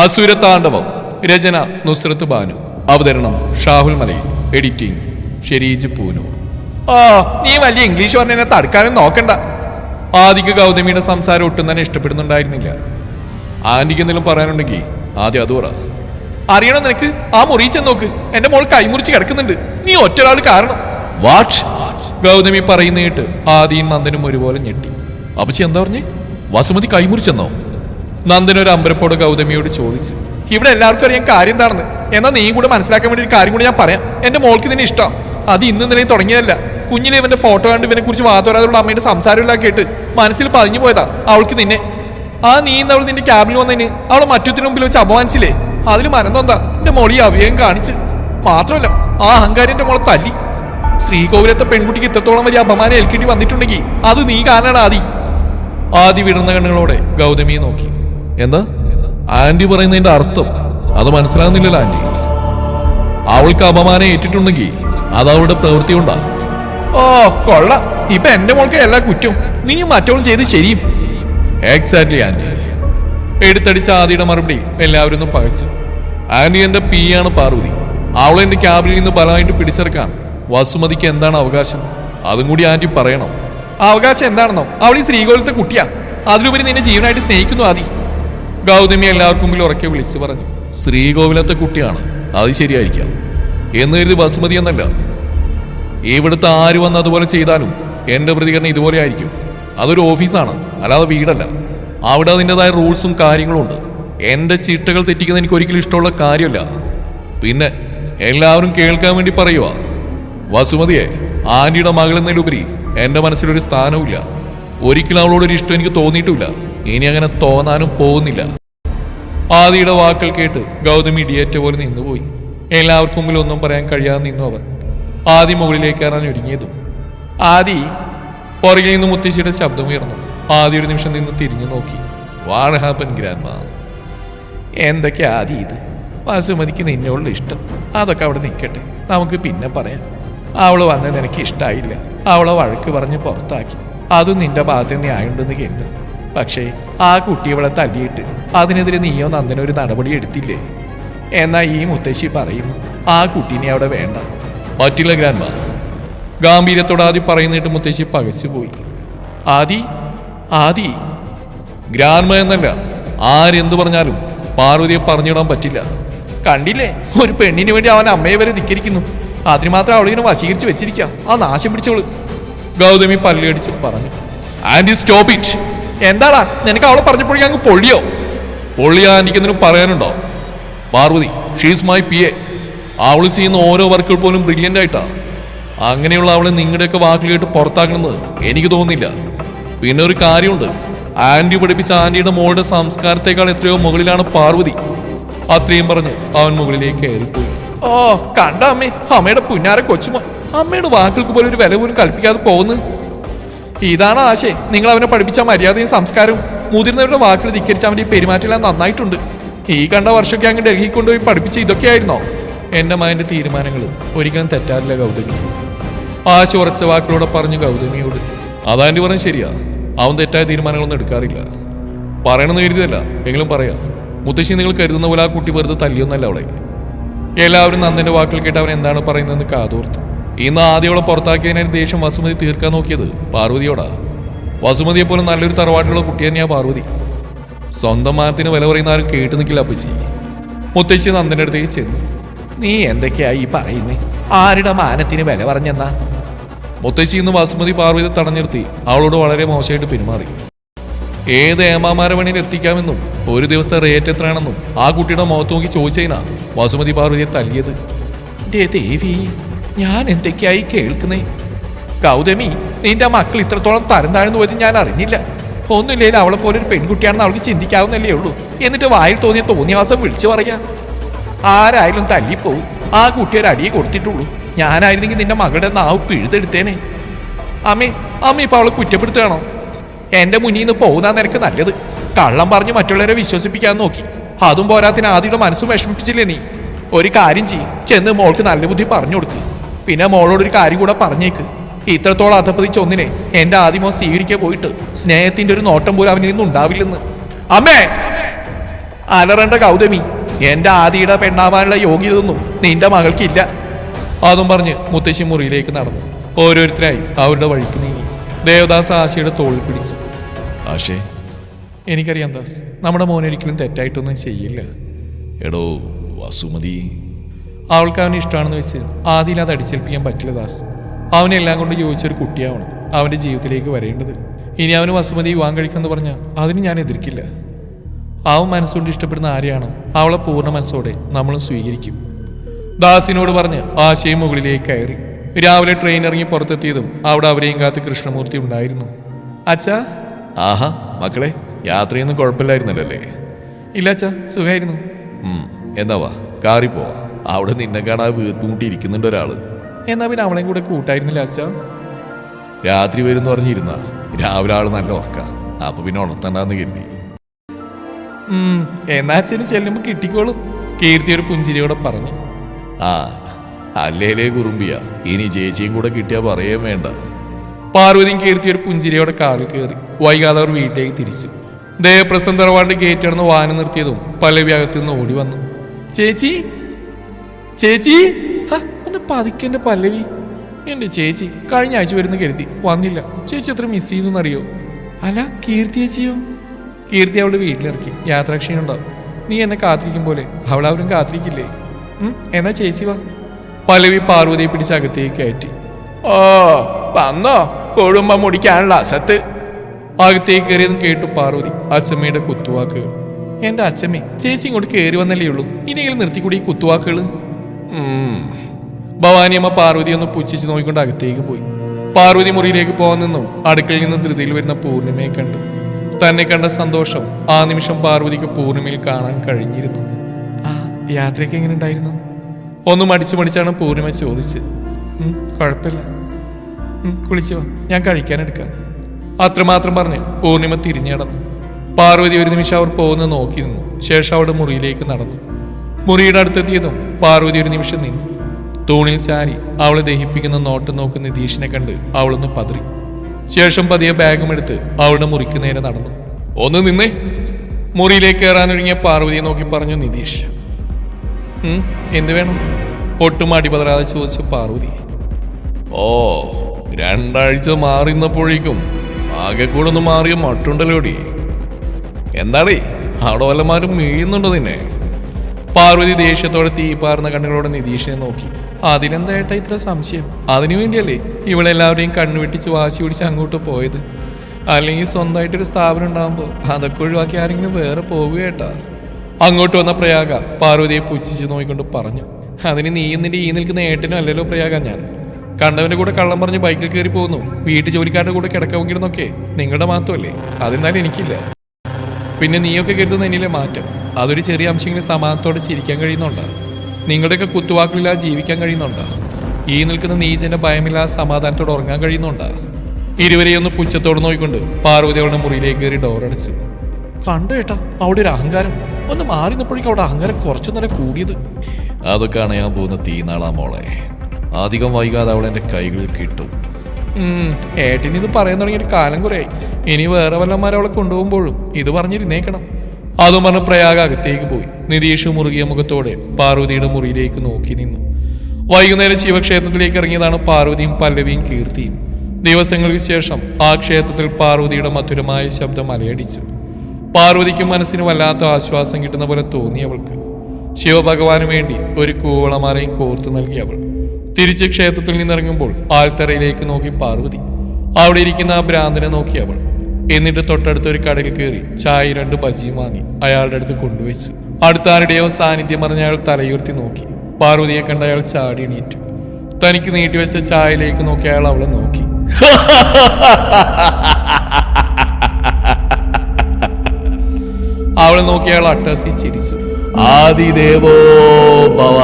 അസുരതാണ്ഡവം രചന നുസ്രത്ത് ബാനു. അവതരണം ഷാഹുൽ മലയിൽ. എഡിറ്റിംഗ് ഷെരീജ് പൂനൂർ. ആ നീ വലിയ ഇംഗ്ലീഷ് പറഞ്ഞതിനെ തടുക്കാനും നോക്കണ്ട. ആദിക്ക് ഗൗതമിയുടെ സംസാരം ഒട്ടും തന്നെ ഇഷ്ടപ്പെടുന്നുണ്ടായിരുന്നില്ല. ആന്റിക്ക് എന്തെങ്കിലും പറയാനുണ്ടെങ്കിൽ ആദ്യം അത് പറ. അറിയണം നിനക്ക്? ആ മുറിയിച്ചെന്ന് നോക്ക്. എന്റെ മോൾ കൈമുറിച്ച് കിടക്കുന്നുണ്ട്. നീ ഒറ്റൊരാൾ കാരണം. വാട്ട് ഗൗതമി പറയുന്ന കേട്ട് ആദിയും നന്ദനും ഒരുപോലെ ഞെട്ടി. അപ്പച്ചി എന്താ പറഞ്ഞേ? വസുമതി കൈമുറിച്ചെന്നോ നന്ദൻ ഒരു അമ്പരപ്പോട് ഗൗതമിയോട് ചോദിച്ചു ഇവിടെ എല്ലാവർക്കും അറിയാൻ കാര്യം എന്താണെന്ന്? എന്നാൽ നീ കൂടെ മനസ്സിലാക്കാൻ വേണ്ടി ഒരു കാര്യം കൂടി ഞാൻ പറയാം. എന്റെ മോൾക്ക് ഇതിനെ ഇഷ്ടം. അത് ഇന്ന് നിലയിൽ തുടങ്ങിയതല്ല. കുഞ്ഞിലെ ഇവന്റെ ഫോട്ടോ കണ്ട് ഇവനെ കുറിച്ച് വാതോരാതുള്ള അമ്മയുടെ സംസാരമില്ല കേട്ട് മനസ്സിൽ പതിഞ്ഞു പോയതാ അവൾക്ക് നിന്നെ. ആ നീ ഇന്ന് അവൾ നിന്റെ ക്യാബിൽ വന്നതിന് അവൾ മറ്റത്തിന് മുമ്പിൽ വെച്ച് അപമാനിച്ചില്ലേ? അതിൽ മനന്തെന്താ എന്റെ മോളി അവയം കാണിച്ച്. മാത്രമല്ല ആ അഹങ്കാരി എന്റെ മോളെ തല്ലി. ശ്രീകോവിലത്തെ പെൺകുട്ടിക്ക് ഇത്രത്തോളം വലിയ അപമാനം ഏൽക്കേണ്ടി വന്നിട്ടുണ്ടെങ്കിൽ അത് നീ കാരണമാണ് ആദി. ആദി വിടുന്ന കണ്ണുകളോടെ ഗൗതമിയെ നോക്കി. എന്താ? ആന്റി പറയുന്നതിന്റെ അർത്ഥം. അത് മനസ്സിലാകുന്നില്ലല്ലോ ആന്റി. അവൾക്ക് അപമാനം ഏറ്റിട്ടുണ്ടെങ്കിൽ അത് അവളുടെ പ്രവൃത്തി കൊണ്ടാ. ഓ കൊള്ള. ഇപ്പൊ എന്റെ മോൾക്ക് എല്ലാ കുറ്റവും. നീ മറ്റവളും ചെയ്ത് ശരിയും. Exactly anti. എടുത്തടിച്ച ആദിയുടെ മറുപടി എല്ലാവരും ഒന്ന് പകച്ചു. ആന്റി എന്റെ പി ആണ് പാർവതി. അവളെ എന്റെ ക്യാബിനിൽ നിന്ന് ബലമായിട്ട് പിടിച്ചെടുക്കാൻ വസുമതിക്ക് എന്താണ് അവകാശം? അതും കൂടി ആന്റി പറയണം. അവകാശം എന്താണെന്നോ? അവൾ ഈ ശ്രീകോലത്തെ കുട്ടിയാ. അതിലുപരി നിന്നെ ജീവനായിട്ട് സ്നേഹിക്കുന്നു ആദി. ഗൗതമി എല്ലാവർക്കും ഉറക്കെ വിളിച്ചു പറഞ്ഞു. ശ്രീകോവിലത്തെ കുട്ടിയാണ്. അത് ശരിയായിരിക്കാം. എന്ന് കരുതി ബസുമതി എന്നല്ല. ഇവിടുത്തെ ആര് വന്ന് അതുപോലെ ചെയ്താലും എന്റെ പ്രതികരണം ഇതുപോലെ ആയിരിക്കും. അതൊരു ഓഫീസാണ്. അല്ലാതെ വീടല്ല. അവിടെ അതിന്റെതായ റൂൾസും കാര്യങ്ങളും ഉണ്ട്. എന്റെ ചിട്ടകൾ തെറ്റിക്കുന്നത് എനിക്ക് ഒരിക്കലും ഇഷ്ടമുള്ള കാര്യമല്ല. പിന്നെ എല്ലാവരും കേൾക്കാൻ വേണ്ടി പറയുക വസുമതിയെ ആന്റിയുടെ മകൾ എന്നതിലുപരി എന്റെ മനസ്സിലൊരു സ്ഥാനവുമില്ല. ഒരിക്കലും അവളോടൊരു ഇഷ്ടം എനിക്ക് തോന്നിയിട്ടുമില്ല ഇനി അങ്ങനെ തോന്നാനും പോകുന്നില്ല. ആദിയുടെ വാക്കുകൾ കേട്ട് ഗൗതമി ഇടിയേറ്റ പോലെ നിന്നുപോയി. എല്ലാവർക്കും മുമ്പിൽ ഒന്നും പറയാൻ കഴിയാതെ നിന്നു അവർ. ആദി മുകളിലേക്ക് കയറാൻ ഒരുങ്ങിയതും. ആദി പുറകിൽ നിന്ന് മുത്തശ്ശിയുടെ ശബ്ദം ഉയർന്നു ആദി ഒരു നിമിഷം നിന്ന് തിരിഞ്ഞു നോക്കി. വാട്ട് ഹാപ്പൻ ഗ്രാൻഡ് മാ എന്തൊക്കെ ആദി ഇത്? വാസുമതിക്ക് നിന്നോടുള്ള ഇഷ്ടം. അതൊക്കെ അവിടെ നിൽക്കട്ടെ. നമുക്ക് പിന്നെ പറയാം. അവൾ വന്നത് നിനക്ക് ഇഷ്ടമായില്ല അവളെ വഴക്ക് പറഞ്ഞ് പുറത്താക്കി. അതും നിന്റെ ഭാഗത്ത് ന്യായമുണ്ടെന്ന് കരുതാം പക്ഷേ ആ കുട്ടി അവളെ തല്ലിയിട്ട് അതിനെതിരെ നീയോ നന്ദനോ ഒരു നടപടി എടുത്തില്ലേ? എന്നാ ഈ മുത്തശ്ശി പറയുന്നു. ആ കുട്ടീനെ അവിടെ വേണ്ട. പറ്റില്ല ഗ്രാൻഡ് ഗാംഭീര്യത്തോടെ ആദ്യം പറയുന്നിട്ട് മുത്തശ്ശി പകച്ചുപോയി. ആദി ആദി. ഗ്രാൻമ എന്നല്ല ആരെന്തു പറഞ്ഞാലും പാർവതിയെ പറഞ്ഞിടാൻ പറ്റില്ല. കണ്ടില്ലേ? ഒരു പെണ്ണിന് വേണ്ടി അവൻ അമ്മയെ വരെ ധിക്കരിക്കുന്നു. അതിന് മാത്രം അവളിങ്ങനെ വശീകരിച്ച് വെച്ചിരിക്കാം. ആ നാശം പിടിച്ചവൾ. ഗൗതമി പല്ലടിച്ച് പറഞ്ഞു. And stop it. എന്താടാ? നിനക്ക് അവളെ പറഞ്ഞപ്പോഴേക്കും അങ്ങ് പൊള്ളിയോ? പൊള്ളിയാ എനിക്കെന്തിനും എന്തിനും പറയാനുണ്ടോ? Parvathi she's my P A അവൾ ചെയ്യുന്ന ഓരോ വർക്കുകൾ പോലും ബ്രില്യന്റ് ആയിട്ടാണ് അങ്ങനെയുള്ള അവളെ നിങ്ങളുടെയൊക്കെ വാക്കിൽ കേട്ട് പുറത്താക്കണമെന്ന് എനിക്ക് തോന്നുന്നില്ല. പിന്നെ ഒരു കാര്യമുണ്ട്. ആന്റി പഠിപ്പിച്ച ആന്റിയുടെ മോളുടെ സംസ്കാരത്തേക്കാൾ എത്രയോ മുകളിലാണ് പാർവതി. അത്രയും പറഞ്ഞ് അവൻ മുകളിലേക്ക് കയറിപ്പോയി. ഓ കണ്ട അമ്മേ? അമ്മയുടെ പുന്നാര കൊച്ചുമോ? അമ്മയുടെ വാക്കുകൾക്ക് പോലും ഒരു വില പോലും കൽപ്പിക്കാതെ പോകുന്നു. ഇതാണ് ആശയം നിങ്ങൾ അവനെ പഠിപ്പിച്ച മര്യാദയും സംസ്കാരവും മുതിർന്നവരുടെ വാക്കുകൾ ധിക്കരിച്ച അവന്റെ ഈ പെരുമാറ്റമെല്ലാം നന്നായിട്ടുണ്ട്. ഈ കണ്ട വർഷമൊക്കെ അങ്ങ് ഡൽഹി കൊണ്ടുപോയി പഠിപ്പിച്ച ഇതൊക്കെയായിരുന്നോ എന്റെ മകന്റെ തീരുമാനങ്ങൾ ഒരിക്കലും തെറ്റാറില്ല ഗൗതമി. ആശ ഉറച്ച വാക്കിലൂടെ പറഞ്ഞു ഗൗതമിയോട് അതാന്റെ പറഞ്ഞ ശരിയാ. അവൻ തെറ്റായ തീരുമാനങ്ങളൊന്നും എടുക്കാറില്ല. പറയണമെന്ന് കരുതല്ല എങ്കിലും പറയാം. മുത്തശ്ശി നിങ്ങൾ കരുതുന്ന പോലെ ആ കുട്ടി വെറുതെ തല്ലിയൊന്നല്ല അവളെ. എല്ലാവരും നന്ദന്റെ വാക്കുകൾ കേട്ട് അവൻ എന്താണ് പറയുന്നതെന്ന് കാതോർത്തു. ഇന്ന് ആദ്യം അവളെ പുറത്താക്കിയതിനായി ദേഷ്യം വസുമതി തീർക്കാൻ നോക്കിയത് പാർവതിയോടാ. വസുമതിയെ പോലെ നല്ലൊരു തറവാട്ടിലുള്ള കുട്ടി തന്നെയാ പാർവതി. സ്വന്തം മാനത്തിന് വില പറയുന്ന ആരും കേട്ടു നിൽക്കില്ല അപ്പച്ചി. മുത്തശ്ശി നന്ദന്റെ അടുത്തേക്ക് ചെന്നു. നീ എന്തൊക്കെയാ ഈ പറയുന്നേ? ആരുടെ മാനത്തിന് വില പറഞ്ഞെന്നാ? മുത്തശ്ശി ഇന്ന് വസുമതി പാർവതി തടഞ്ഞിർത്തി അവളോട് വളരെ മോശമായിട്ട് പെരുമാറി. ഏത് ഏമാമാരെ വേണേൽ എത്തിക്കാമെന്നും ഒരു ദിവസത്തെ റേറ്റ് എത്രയാണെന്നും ആ കുട്ടിയുടെ മുഖത്ത് നോക്കി ചോദിച്ചതിനാ വസുമതി പാർവതിയെ തല്ലിയത്. ദേവി ഞാൻ എന്തൊക്കെയായി കേൾക്കുന്നേ? ഗൗതമി നിന്റെ മക്കൾ ഇത്രത്തോളം തരം താഴ്ന്നു പോയത് ഞാൻ അറിഞ്ഞില്ല. ഒന്നുമില്ലേ അവളെ പോലെ ഒരു പെൺകുട്ടിയാണെന്ന് അവൾക്ക് ചിന്തിക്കാവുന്നല്ലേ ഉള്ളൂ. എന്നിട്ട് വായിൽ തോന്നിയ തോന്നിയവാസം വിളിച്ചു പറയാ. ആരായാലും തല്ലിപ്പോവും. ആ കുട്ടി ഒരു അടിയെ കൊടുത്തിട്ടുള്ളൂ. ഞാനായിരുന്നെങ്കിൽ നിന്റെ മകളുടെ നാവ് പിഴുതെടുത്തേനെ. അമ്മേ അമ്മ ഇപ്പൊ അവളെ കുറ്റപ്പെടുത്തുകയാണോ? എന്റെ മുന്നിൽ നിന്ന് പോകുന്ന നിനക്ക് നല്ലത്. കള്ളം പറഞ്ഞ് മറ്റുള്ളവരെ വിശ്വസിപ്പിക്കാൻ നോക്കി. അതും പോരാത്തിന് ആദ്യയുടെ മനസ്സും വിഷമിപ്പിച്ചില്ലേ നീ? ഒരു കാര്യം ചെയ്യും. ചെന്ന് മോൾക്ക് നല്ല ബുദ്ധി പറഞ്ഞു കൊടുക്ക്. പിന്നെ മോളോട് ഒരു കാര്യം കൂടെ പറഞ്ഞേക്ക്. ഇത്രത്തോളം അധപ്പതിച്ച ഒന്നിനെ എന്റെ ആദ്യമോ സ്വീകരിക്കാൻ പോയിട്ട് സ്നേഹത്തിന്റെ ഒരു നോട്ടം പോലും അവനിൽ നിന്ന് ഉണ്ടാവില്ലെന്ന്. അമ്മേ! അലറണ്ട ഗൗതമി എന്റെ ആദിയുടെ പെണ്ണാവാനുള്ള യോഗ്യതൊന്നും നിന്റെ മകൾക്കില്ല. അതും പറഞ്ഞ് മുത്തശ്ശി മുറിയിലേക്ക് നടന്നു. ഓരോരുത്തരായി അവരുടെ വഴിക്ക് നീങ്ങി. ദേവദാസ് ആശയുടെ തോളിൽ പിടിച്ചു. ആശേ? എനിക്കറിയാം ദാസ് നമ്മുടെ മോനൊരിക്കലും തെറ്റായിട്ടൊന്നും ചെയ്യില്ല. എടോ വസുമതി അവൾക്ക് അവനെ ഇഷ്ടമാണെന്ന് വെച്ച് ആദ്യം അത് അടിച്ചേൽപ്പിക്കാൻ പറ്റില്ല ദാസ്. അവനെല്ലാം കൊണ്ട് യോജിച്ചൊരു കുട്ടിയാവണം അവന്റെ ജീവിതത്തിലേക്ക് വരേണ്ടത്. ഇനി അവന് വസുമതി വിവാഹം കഴിക്കുമെന്ന് പറഞ്ഞാൽ അതിന് ഞാൻ എതിർക്കില്ല. അവൻ മനസ്സുകൊണ്ട് ഇഷ്ടപ്പെടുന്ന ആരെയാണോ അവളെ പൂർണ മനസ്സോടെ നമ്മളും സ്വീകരിക്കും. ദാസിനോട് പറഞ്ഞ് ആശയം മുകളിലേക്ക് കയറി. രാവിലെ ട്രെയിൻ ഇറങ്ങി പുറത്തെത്തിയതും അവിടെ അവരെയും കാത്ത് കൃഷ്ണമൂർത്തി ഉണ്ടായിരുന്നു. അച്ഛാ? ആഹാ മക്കളെ യാത്രയൊന്നും കുഴപ്പമില്ലായിരുന്നല്ലേ ഇല്ല അച്ഛാ സുഖമായിരുന്നു എന്നാ വാ കാറി പോവാ. അവിടെ നിന്നെ കാണാൻ വീർപ്പുമുട്ടിയിരിക്കുന്നുണ്ട് ഒരാൾ. എന്നാ പിന്നെ അവളെയും കൂടെ കൂട്ടായിരുന്നില്ല അച്ഛ? രാത്രി വരും പറഞ്ഞിരുന്ന. രാവിലെ ആൾ നല്ല ഉറക്ക. അപ്പൊ പിന്നെ ഉണർത്തണ്ടെന്ന് കരുതി. എന്നാ അച്ഛന് ചെല്ലുമ്പോ കിട്ടിക്കോളും. കീർത്തി ഒരു പുഞ്ചിരിയോടെ പറഞ്ഞു. ആ അല്ലേലേ കുറുമ്പിയ. ഇനി ചേച്ചിയും കൂടെ കിട്ടിയാ പറയേം വേണ്ട. പാർവതിയും കീർത്തി ഒരു പുഞ്ചിരിയോടെ കാറിൽ കയറി വൈകാതെ അവർ വീട്ടിലേക്ക് തിരിച്ചു. ദേവപ്രസം തറവാണ്ട് ഗേറ്റ് കടന്ന് വാഹനം നിർത്തിയതും പല്ലവി അകത്തു നിന്ന് ഓടി വന്നു. ചേച്ചി ചേച്ചി? ഒന്ന് പതിക്കെന്റെ പല്ലവി. എന്റെ ചേച്ചി കഴിഞ്ഞ ആഴ്ച വരുന്ന കരുതി. വന്നില്ല. ചേച്ചി എത്ര മിസ് ചെയ്തു അറിയോ അല്ല കീർത്തി ചേച്ചിയോ? കീർത്തി അവളുടെ വീട്ടിലിറക്കി. യാത്രാക്ഷീണുണ്ടാവും നീ എന്നെ കാത്തിരിക്കും പോലെ. അവളവരും കാത്തിരിക്കില്ലേ? എന്നാ ചേച്ചി വാ. പല്ലവി പാർവതിയെ പിടിച്ച് അകത്തേക്ക് കയറ്റി. ഓ വന്നോ. കൊഴുമ്പ മുടിക്കാനുള്ള അസത്ത്. അകത്തേക്ക് കയറിയതും കേട്ടു പാർവതി അച്ചമ്മയുടെ കുത്തുവാക്കുകൾ. എന്റെ അച്ചമ്മേ ചേച്ചി ഇങ്ങോട്ട് കയറി വന്നല്ലേ ഉള്ളൂ. ഇനിയെങ്കിലും നിർത്തിക്കൂടി കുത്തുവാക്കുകൾ ഭവാനിയമ്മ പാർവതി ഒന്ന് പുച്ഛിച്ച് നോക്കിക്കൊണ്ട് അകത്തേക്ക് പോയി. പാർവതി മുറിയിലേക്ക് പോകാൻ നിന്നും. അടുക്കളയിൽ നിന്ന് ധൃതിയിൽ വരുന്ന പൂർണിമയെ കണ്ടു. തന്നെ കണ്ട സന്തോഷം ആ നിമിഷം പാർവതിക്ക് പൂർണിമയിൽ കാണാൻ കഴിഞ്ഞിരുന്നു. ആ യാത്രയ്ക്ക് എങ്ങനെ ഉണ്ടായിരുന്നു? ഒന്ന് മടിച്ചു മടിച്ചാണ് പൂർണിമ ചോദിച്ചത്. "ഉം, കുഴപ്പമില്ല. കുളിച്ചു വാ. ഞാൻ കഴിക്കാനെടുക്കാം അത്രമാത്രം പറഞ്ഞ് പൂർണിമ തിരിഞ്ഞടന്നു പാർവതി ഒരു നിമിഷം അവർ പോകുന്നത് നോക്കി നിന്നു. ശേഷം അവിടെ മുറിയിലേക്ക് നടന്നു. മുറിയുടെ അടുത്തെത്തിയതും പാർവതി ഒരു നിമിഷം നിന്നു. തൂണിൽ ചാരി അവളെ ദഹിപ്പിക്കുന്ന നോട്ടം നോക്കുന്ന നിതീഷിനെ കണ്ട് അവളൊന്ന് പതറി. ശേഷം പതിയെ ബാഗും എടുത്ത് അവളുടെ മുറിക്ക് നേരെ നടന്നു. ഒന്ന് നിന്നേ. മുറിയിലേക്ക് കയറാനൊരുങ്ങിയ പാർവതിയെ നോക്കി പറഞ്ഞു നിതീഷ്. എന്ത് വേണം? ഒട്ടും അടിപതറാതെ ചോദിച്ചു പാർവതി. ഓ രണ്ടാഴ്ച മാറിന്നപ്പോഴേക്കും ആകെ ഒന്ന് മാറിയ മട്ടുണ്ടല്ലോടി. എന്താടേ അവിടെ വല്ലമാരും നിന്നെ? പാർവതി ദേഷ്യത്തോടെ തീപാർന്ന കണ്ണുകളോടെ നിതീഷിനെ നോക്കി. അതിനെന്തായിട്ടാ ഇത്ര സംശയം? അതിനു വേണ്ടിയല്ലേ ഇവളെല്ലാവരെയും കണ്ണുവെട്ടിച്ച് വാശി പിടിച്ച് അങ്ങോട്ട് പോയത്? അല്ലെങ്കിൽ സ്വന്തമായിട്ടൊരു സ്ഥാപനം ഉണ്ടാകുമ്പോൾ അതൊക്കെ ഒഴിവാക്കി ആരെങ്കിലും വേറെ പോവുകേട്ടാ അങ്ങോട്ട് വന്ന പ്രയാഗ പാർവതിയെ പുച്ഛിച്ച് നോക്കിക്കൊണ്ട് പറഞ്ഞു. അതിന് നീ നിന്റെ ഈ നിൽക്കുന്ന ഏട്ടനും അല്ലല്ലോ പ്രയാഗ ഞാൻ. കണ്ടവന്റെ കൂടെ കള്ളം പറഞ്ഞ് ബൈക്കിൽ കയറി പോകുന്നു വീട്ടു ജോലിക്കാരുടെ കൂടെ കിടക്കവെങ്കിടുന്നൊക്കെ നിങ്ങളുടെ മാത്രമല്ലേ? അതെന്നാലും എനിക്കില്ല. പിന്നെ നീയൊക്കെ കരുതുന്ന എന്നിലെ മാറ്റം. അതൊരു ചെറിയ അംശമെങ്കിലും സമാധാനത്തോടെ ചിരിക്കാൻ കഴിയുന്നുണ്ട്. നിങ്ങളുടെയൊക്കെ കുത്തുവാക്കളില്ലാതെ ജീവിക്കാൻ കഴിയുന്നുണ്ട്. ഈ നിൽക്കുന്ന നീജന്റെ ഭയമില്ലാതെ സമാധാനത്തോടെ ഉറങ്ങാൻ കഴിയുന്നുണ്ട്. ഇരുവരെയൊന്ന് ഒന്ന് പുച്ഛത്തോടെ നോക്കിക്കൊണ്ട് പാർവതി അവളുടെ മുറിയിലേക്ക് കയറി ഡോർ അടച്ചു. കണ്ടു കേട്ടാ അവിടെ ഒരു അഹങ്കാരം. ഒന്ന് മാറി നിന്നപ്പോഴേക്കും അവിടെ അഹങ്കാരം കുറച്ചു നേരം കൂടിയത്. അതൊക്കെ അണയാൻ പോകുന്ന തീനാളാ മോളെ. അധികം വൈകാതെ അവൾ എന്റെ കൈകളിൽ കിട്ടും. ഏട്ടിനിത് പറയാൻ തുടങ്ങിയൊരു കാലം കുറയായി. ഇനി വേറെ വല്ലന്മാരെ അവളെ കൊണ്ടുപോകുമ്പോഴും ഇത് പറഞ്ഞിരുന്നേക്കണം. അതും പറഞ്ഞ് അകത്തേക്ക് പോയി. നിരീഷ് മുറുകിയ മുഖത്തോടെ പാർവതിയുടെ മുറിയിലേക്ക് നോക്കി നിന്നു. വൈകുന്നേരം ശിവക്ഷേത്രത്തിലേക്ക് ഇറങ്ങിയതാണ് പാർവതിയും പല്ലവിയും കീർത്തിയും. ദിവസങ്ങൾക്ക് ശേഷം ആ ക്ഷേത്രത്തിൽ പാർവതിയുടെ മധുരമായ ശബ്ദം അലയടിച്ചു പാർവതിക്കും മനസ്സിന് വല്ലാത്ത ആശ്വാസം കിട്ടുന്ന പോലെ തോന്നി അവൾക്ക്. ശിവഭഗവാന് വേണ്ടി ഒരു കൂവളമാലയും കോർത്തു നൽകി അവൾ. തിരിച്ച് ക്ഷേത്രത്തിൽ നിന്നിറങ്ങുമ്പോൾ ആൽത്തറയിലേക്ക് നോക്കി പാർവതി. അവിടെ ഇരിക്കുന്ന ആ ഭ്രാന്തനെ നോക്കി അവൾ. എന്നിട്ട് തൊട്ടടുത്ത ഒരു കടയിൽ കയറി ചായ രണ്ട് ബജിയും വാങ്ങി അയാളുടെ അടുത്ത് കൊണ്ടുവച്ചു. അടുത്ത ആരുടെയോ സാന്നിധ്യം പറഞ്ഞ് അയാൾ തലയുയർത്തി നോക്കി. പാർവതിയെ കണ്ട അയാൾ ചാടി എണീറ്റു. തനിക്ക് നീട്ടിവെച്ച ചായയിലേക്ക് നോക്കി അയാൾ അവളെ നോക്കി. അവളെ നോക്കി അയാൾ അട്ടാസി ചിരിച്ചു. ആദിദേവോ ഭവ.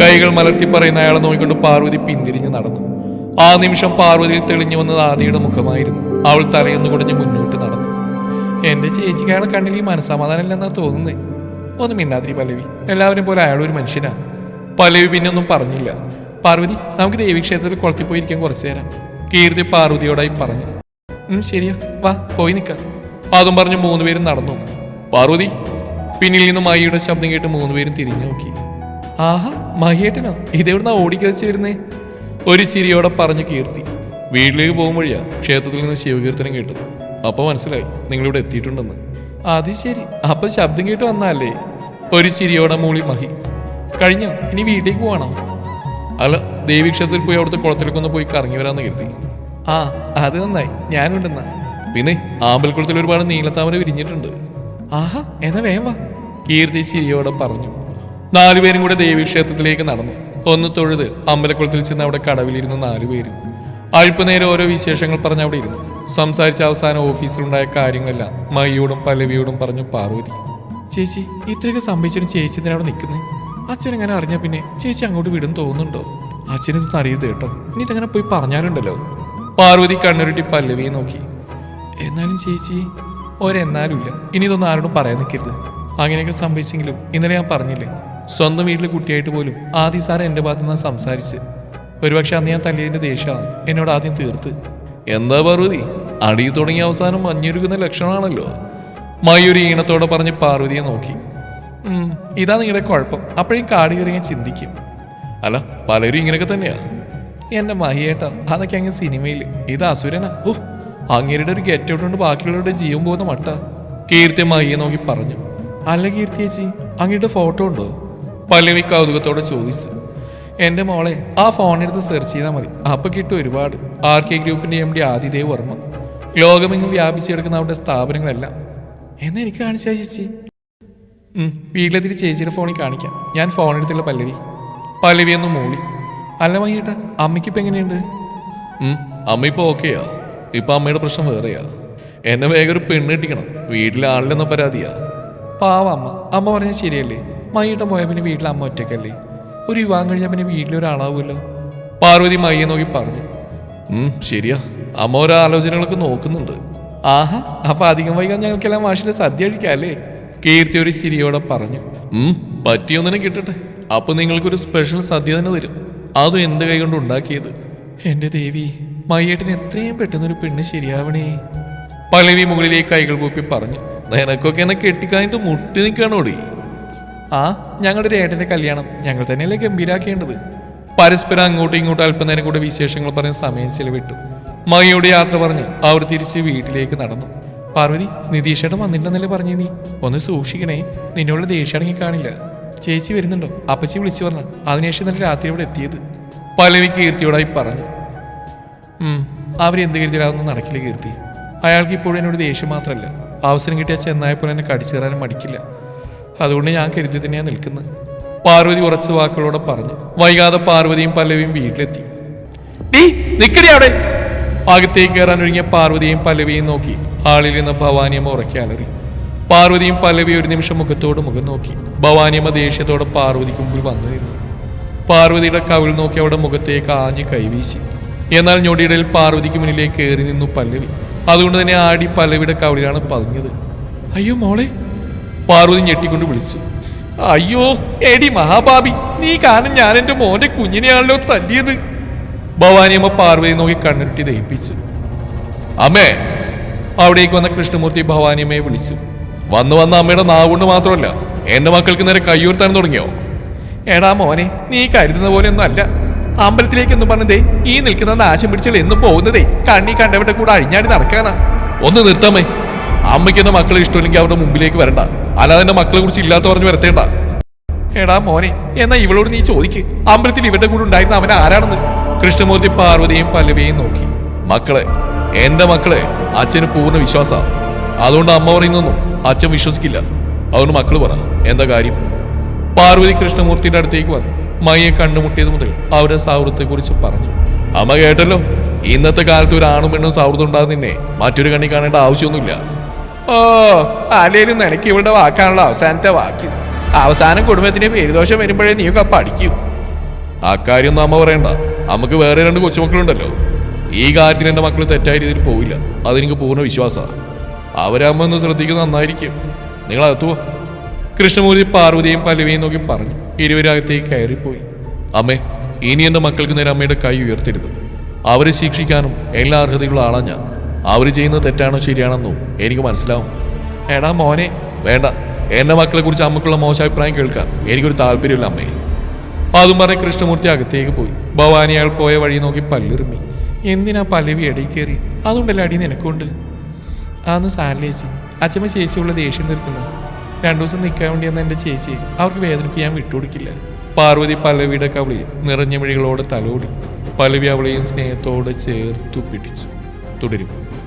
കൈകൾ മലർത്തി പറയുന്ന അയാളെ നോക്കിക്കൊണ്ട് പാർവതി പിന്തിരിഞ്ഞ് നടന്നു. ആ നിമിഷം പാർവതിയിൽ തെളിഞ്ഞു വന്നത് ആദിയുടെ മുഖമായിരുന്നു. അവൾ തലയൊന്നു കുടഞ്ഞ് മുന്നോട്ട് നടന്നു. എന്റെ അയാളെ കണ്ണിൽ ഈ മനസ്സമാധാനമില്ലെന്നാ തോന്നുന്നേ. ഒന്നും മിണ്ടാതിരി പല്ലവി. എല്ലാവരും പോലെ അയാളൊരു ഒരു മനുഷ്യനാ. പല്ലവി പിന്നെ ഒന്നും പറഞ്ഞില്ല. പാർവതി നമുക്ക് ദേവീക്ഷേത്രത്തിൽ കുളത്തിൽ പോയിരിക്കാൻ കുറച്ചു നേരം. കീർത്തി പാർവതിയോടായി പറഞ്ഞു. ശരിയാ. വാ പോയി നിൽക്കാം. അതും പറഞ്ഞ് മൂന്നുപേരും നടന്നു. പാർവതി. പിന്നിൽ നിന്ന് മഹിയുടെ ശബ്ദം കേട്ട് മൂന്നുപേരും തിരിഞ്ഞു നോക്കി. ആഹാ മഹിയേട്ടനോ? ഇതെവിടുന്നാ ഓടിക്കഴിച്ചു വരുന്നേ? ഒരു ചിരിയോടെ പറഞ്ഞു കീർത്തി. വീട്ടിലേക്ക് പോകുമ്പോഴാ ക്ഷേത്രത്തിൽ നിന്ന് ശിവകീർത്തനം കേട്ടത്. അപ്പൊ മനസ്സിലായി നിങ്ങളിവിടെ എത്തിയിട്ടുണ്ടെന്ന്. അത് ശരി. അപ്പൊ ശബ്ദം കേട്ട് വന്നാലേ. ഒരു ചിരിയോടെ മൂളി മഹി. കഴിഞ്ഞോ ഇനി വീട്ടിലേക്ക് പോകണം അല്ല ദേവീക്ഷേത്രത്തിൽ പോയി അവിടുത്തെ കുളത്തിലേക്ക് ഒന്ന് പോയി കറങ്ങി വരാമെന്ന് കരുതി. ആ അത് നന്നായി. ഞാനുണ്ടെന്നാ. പിന്നെ ആമ്പൽക്കുളത്തിൽ ഒരുപാട് നീലത്താമര വിരിഞ്ഞിട്ടുണ്ട്. ആഹാ എന്നാ വേവാ കീർത്തി ശിരിയോടെ പറഞ്ഞു. നാലുപേരും കൂടെ ദേവീക്ഷേത്രത്തിലേക്ക് നടന്നു. ഒന്ന് തൊഴുത് അമ്പലക്കുളത്തിൽ ചെന്ന് അവിടെ കടവിലിരുന്ന നാലുപേരും അല്പനേരം ഓരോ വിശേഷങ്ങൾ പറഞ്ഞ് അവിടെ ഇരുന്നു. സംസാരിച്ച അവസാനം ഓഫീസിലുണ്ടായ കാര്യങ്ങളെല്ലാം മയ്യോടും പല്ലവിയോടും പറഞ്ഞു പാർവതി. ചേച്ചി ഇത്രയൊക്കെ സംഭവിച്ചിട്ടും ചേച്ചി അവിടെ നിൽക്കുന്നത് അച്ഛൻ അങ്ങനെ അറിഞ്ഞ പിന്നെ ചേച്ചി അങ്ങോട്ട് വിടും തോന്നുന്നുണ്ടോ? അച്ഛനൊന്നും അറിയത് കേട്ടോ. ഇനി ഇതങ്ങനെ പോയി പറഞ്ഞാലുണ്ടല്ലോ. പാർവതി കണ്ണുരുട്ടി പല്ലവിയെ നോക്കി. എന്നാലും ചേച്ചി ഒരെന്നാലും ഇല്ല. ഇനി ഇതൊന്നും ആരോടും പറയാൻ നിൽക്കരുത്. അങ്ങനെയൊക്കെ സംഭവിച്ചെങ്കിലും ഇന്നലെ ഞാൻ പറഞ്ഞില്ലേ സ്വന്തം വീട്ടിലെ കുട്ടിയായിട്ട് പോലും ആദ്യം സാറ് എന്റെ ഭാഗത്തു നിന്ന് സംസാരിച്ച്. ഒരുപക്ഷെ അന്ന് ഞാൻ തല്ലിയതിന്റെ ദേഷ്യമാണ് എന്നോട് ആദ്യം തീർത്ത്. എന്താ പാർവതി? അടി തുടങ്ങിയ അവസാനം മഞ്ഞൊരുക്കുന്ന ലക്ഷണമാണല്ലോ. മയൂരി ഈണത്തോടെ പറഞ്ഞ് പാർവതിയെ നോക്കി. ഇതാ നിങ്ങളുടെ കുഴപ്പം. അപ്പോഴും കാടി കയറി ഞാൻ ചിന്തിക്കും. അല്ല പലരും ഇങ്ങനെയൊക്കെ തന്നെയാ. എന്റെ മഹിയേട്ടാ അതൊക്കെ അങ്ങ് സിനിമയിൽ ഇത് അസുരനാ. ഓ അങ്ങേരുടെ ഒരു ഗെറ്റ് ഔട്ട് കൊണ്ട് ബാക്കിയുള്ളവരുടെ ജീവൻ പോകുന്ന മട്ട. കീർത്തി മഹിയെ നോക്കി പറഞ്ഞു. അല്ല കീർത്തി ചേച്ചി അങ്ങയുടെ ഫോട്ടോ ഉണ്ടോ? പല്ലവി കൗതുകത്തോടെ ചോദിച്ചു എന്റെ മോളെ ആ ഫോണെടുത്ത് സെർച്ച് ചെയ്താൽ മതി. അപ്പോൾ കിട്ടും ഒരുപാട്. ആർ കെ ഗ്രൂപ്പിന്റെ എം ഡി ആദിദേവ് വർമ്മ. ലോകമെങ്ങും വ്യാപിച്ചെടുക്കുന്ന അവരുടെ സ്ഥാപനങ്ങളെല്ലാം. എന്ന് എനിക്ക് കാണിച്ചാ ചേച്ചി? വീട്ടിലെത്തിരി ചേച്ചിയുടെ ഫോണിൽ കാണിക്കാം. ഞാൻ ഫോണെടുത്തുള്ള പല്ലവി. പല്ലവി ഒന്ന് മൂളി. അല്ല മയ്യേട്ട അമ്മയ്ക്കിപ്പോൾ എങ്ങനെയുണ്ട്? അമ്മ ഇപ്പോൾ ഓക്കെയാ. ഇപ്പം അമ്മയുടെ പ്രശ്നം വേറെയാ. എന്നെ വേഗം ഒരു പെണ്ണ് കിട്ടിക്കണം. വീട്ടിലെ ആളിലെന്ന പരാതിയാ. പാവ അമ്മ. അമ്മ പറഞ്ഞാൽ ശരിയല്ലേ? മയ്യേട്ടൻ പോയ പിന്നെ വീട്ടിൽ അമ്മ ഒറ്റയ്ക്കല്ലേ? ഒരു വിവാഹം കഴിഞ്ഞാൽ പിന്നെ വീട്ടിലൊരാളാവുമല്ലോ പാർവതി മയ്യെ നോക്കി പറഞ്ഞു. ശരിയാ. അമ്മ ഓരോ ആലോചനകളൊക്കെ നോക്കുന്നുണ്ട്. ആഹാ അപ്പൊ അധികം വൈകാൻ ഞങ്ങൾക്കെല്ലാം മാഷിന്റെ സദ്യ അഴിക്കാല്ലേ കീർത്തി ഒരു ചിരിയോടെ പറഞ്ഞു. പറ്റിയൊന്നിനും കിട്ടട്ടെ. അപ്പൊ നിങ്ങൾക്കൊരു സ്പെഷ്യൽ സദ്യ തന്നെ തരും. അതും എന്റെ കൈ കൊണ്ട് ഉണ്ടാക്കിയത്. എന്റെ ദേവി മയ്യേട്ടിന് എത്രയും പെട്ടെന്നൊരു പെണ്ണ് ശരിയാവണേ. പലവി മുകളിലേക്ക് കൈകൾ കൂപ്പി പറഞ്ഞു. നിനക്കൊക്കെ എന്നെ കെട്ടിക്കാനിട്ട് മുട്ടി നിൽക്കണോടി ആ ഞങ്ങളുടെ ഒരു ഏട്ടന്റെ കല്യാണം. ഞങ്ങൾ തന്നെയല്ലേ ഗംഭീരാക്കേണ്ടത്? പരസ്പരം അങ്ങോട്ടും ഇങ്ങോട്ടും അല്പനേരം കൂടെ വിശേഷങ്ങൾ പറഞ്ഞ് സമയം ചെലവിട്ടു. മകയോട് യാത്ര പറഞ്ഞ് അവർ തിരിച്ച് വീട്ടിലേക്ക് നടന്നു. പാർവതി നിതീഷേട്ടൻ വന്നിട്ടുണ്ടെന്നല്ലേ പറഞ്ഞു നീ? ഒന്ന് സൂക്ഷിക്കണേ നിന്നോട് ദേഷ്യാണെങ്കിൽ കാണില്ല. ചേച്ചി വരുന്നുണ്ടോ? അപ്പച്ചി വിളിച്ചു പറഞ്ഞു. അതിനുശേഷം ഇന്നലെ രാത്രി ഇവിടെ എത്തിയത്. പലവി കീർത്തിയോടായി പറഞ്ഞു. അവരെന്ത് കരുതിയാതൊന്നും നടക്കില്ല കീർത്തി. അയാൾക്ക് ഇപ്പോഴും എന്നോട് ദേഷ്യം മാത്രമല്ല അവസരം കിട്ടിയ ചെന്നായപ്പോൾ എന്നെ കടിച്ചു കയറാനും മടിക്കില്ല. അതുകൊണ്ട് ഞാൻ കരുതി തന്നെയാ നിൽക്കുന്നത് പാർവതി ഉറച്ച വാക്കുകളോടെ പറഞ്ഞു. വൈകാതെ പാർവതിയും പല്ലവിയും വീട്ടിലെത്തി. ഡീ നിക്കടി അവിടെ. അകത്തേക്ക് കയറാൻ ഒരുങ്ങിയ പാർവതിയും പല്ലവിയും നോക്കി. ആളിലിരുന്ന ഭവാനിയമ്മ ഉറക്കാലറി പാർവതിയും പല്ലവി ഒരു നിമിഷം മുഖത്തോട് മുഖം നോക്കി. ഭവാനിയമ്മ ദേഷ്യത്തോടെ പാർവതിക്ക് മുമ്പിൽ വന്നു നിന്നു. പാർവതിയുടെ കവിൾ നോക്കി അവിടെ മുഖത്തേക്ക് ആഞ്ഞ് കൈവീശി. എന്നാൽ ഞൊടിയിടയിൽ പാർവതിക്ക് മുന്നിലേക്ക് കയറി നിന്നു പല്ലവി. അതുകൊണ്ട് തന്നെ ആടി പല്ലവിയുടെ കവിളിലാണ് പതിഞ്ഞത്. അയ്യോ മോളെ പാർവതി ഞെട്ടിക്കൊണ്ട് വിളിച്ചു. അയ്യോ എടി മഹാഭാബി നീ കാരണം ഞാൻ എന്റെ മോന്റെ കുഞ്ഞിനെയാണല്ലോ തല്ലിയത്. ഭവാനിയമ്മ പാർവതി നോക്കി കണ്ണിരുട്ടി ദയിപ്പിച്ചു അമ്മേ അവിടേക്ക് വന്ന കൃഷ്ണമൂർത്തി ഭവാനിയമ്മയെ വിളിച്ചു. വന്നു വന്ന അമ്മയുടെ നാവുകൊണ്ട് മാത്രമല്ല എന്റെ മക്കൾക്ക് നേരെ കയ്യൂർത്താൻ തുടങ്ങിയോ? എടാ മോനെ നീ കരുതുന്ന പോലെ ഒന്നും അല്ല. അമ്പലത്തിലേക്ക് എന്ന് പറഞ്ഞതേ ഈ നിൽക്കുന്ന നാശം പിടിച്ചാൽ എന്നും പോകുന്നതേ കണ്ണി കണ്ടവരുടെ കൂടെ അഴിഞ്ഞാടി നടക്കാനാ. ഒന്ന് നിർത്താമേ അമ്മയ്ക്ക് എന്റെ മക്കളെ ഇഷ്ടമില്ലെങ്കിൽ അവരുടെ മുമ്പിലേക്ക് വരണ്ട. അല്ലാതെ എന്റെ മക്കളെ കുറിച്ച് ഇല്ലാത്ത പറഞ്ഞ് വരത്തേണ്ട. എടാ മോനെ എന്നാ ഇവളോട് നീ ചോദിക്ക്. അമ്പലത്തിൽ ഇവരുടെ കൂടെ ഉണ്ടായിരുന്ന അവൻ ആരാണെന്ന്? കൃഷ്ണമൂർത്തി പാർവതിയും പല്ലവിയും നോക്കി. മക്കളെ എന്റെ മക്കളെ അച്ഛന് പൂർണ വിശ്വാസ. അതുകൊണ്ട് അമ്മ പറയുന്നൊന്നും അച്ഛൻ വിശ്വസിക്കില്ല. അതുകൊണ്ട് മക്കൾ പറ എന്താ കാര്യം? പാർവതി കൃഷ്ണമൂർത്തിയുടെ അടുത്തേക്ക് വന്നു. മയ്യെ കണ്ടുമുട്ടിയത് മുതൽ അവരുടെ സൗഹൃദത്തെ കുറിച്ച് പറഞ്ഞു. അമ്മ കേട്ടല്ലോ ഇന്നത്തെ കാലത്ത് ഒരു ആണും പെണ്ണും സൗഹൃദം ഉണ്ടാകുന്നതിനെ മറ്റൊരു കണ്ണി കാണേണ്ട ആവശ്യമൊന്നുമില്ല. ഓ അല്ലേലും നിനക്ക് ഇവളുടെ വാക്കാണല്ലോ അവസാനത്തെ വാക്ക്. അവസാനം കുടുംബത്തിന്റെ പേരുദോഷം വരുമ്പോഴേ നീയൊക്കെ പഠിക്കൂ. അക്കാര്യം ഒന്നും അമ്മ പറയണ്ട. നമുക്ക് വേറെ രണ്ട് കൊച്ചുമക്കളുണ്ടല്ലോ. ഈ കാര്യത്തിന് എന്റെ മക്കൾ തെറ്റായ രീതിയിൽ പോവില്ല. അതെനിക്ക് പൂർണ വിശ്വാസമാണ്. അവരമ്മ ഒന്ന് നന്നായിരിക്കും. നിങ്ങൾ അകത്തുവോ കൃഷ്ണമൂർത്തി പാർവതിയും പല്ലവിയും നോക്കി പറഞ്ഞു. ഇരുവരകത്തേക്ക് കയറിപ്പോയി. അമ്മേ ഇനി എന്റെ മക്കൾക്ക് നേരെ അമ്മയുടെ കൈ ഉയർത്തരുത്. അവരെ ശിക്ഷിക്കാനും എല്ലാ അർഹതയുള്ള ആളാ ഞാൻ. അവർ ചെയ്യുന്നത് തെറ്റാണോ ശരിയാണെന്നോ എനിക്ക് മനസ്സിലാവും. എടാ മോനെ വേണ്ട. എന്റെ മക്കളെ കുറിച്ച് അമ്മക്കുള്ള മോശാഭിപ്രായം കേൾക്കാൻ എനിക്കൊരു താല്പര്യമില്ല അമ്മയെ അതും പറഞ്ഞ് കൃഷ്ണമൂർത്തി അകത്തേക്ക് പോയി. ഭവാനി അയാൾ പോയ വഴി നോക്കി പല്ലിറുമി എന്തിനാ പല്ലവി ഇടയിൽ കയറി? അതുകൊണ്ടല്ലേ അടി നിനക്കുണ്ട്? അന്ന് സാരലേച്ചി അച്ഛമ്മ ചേച്ചിയുള്ള ദേഷ്യം നിർത്തുന്നു രണ്ടു ദിവസം നിൽക്കാൻ വേണ്ടി എന്ന എന്റെ ചേച്ചി അവർക്ക് വേദനിപ്പിക്കാൻ വിട്ടുകൊടുക്കില്ല. പാർവതി പല്ലവിയുടെ കവിളിൽ നിറഞ്ഞ മിഴികളോട് തലോടി. പല്ലവി അവളെയും സ്നേഹത്തോടെ ചേർത്തു പിടിച്ചു. തുടരും.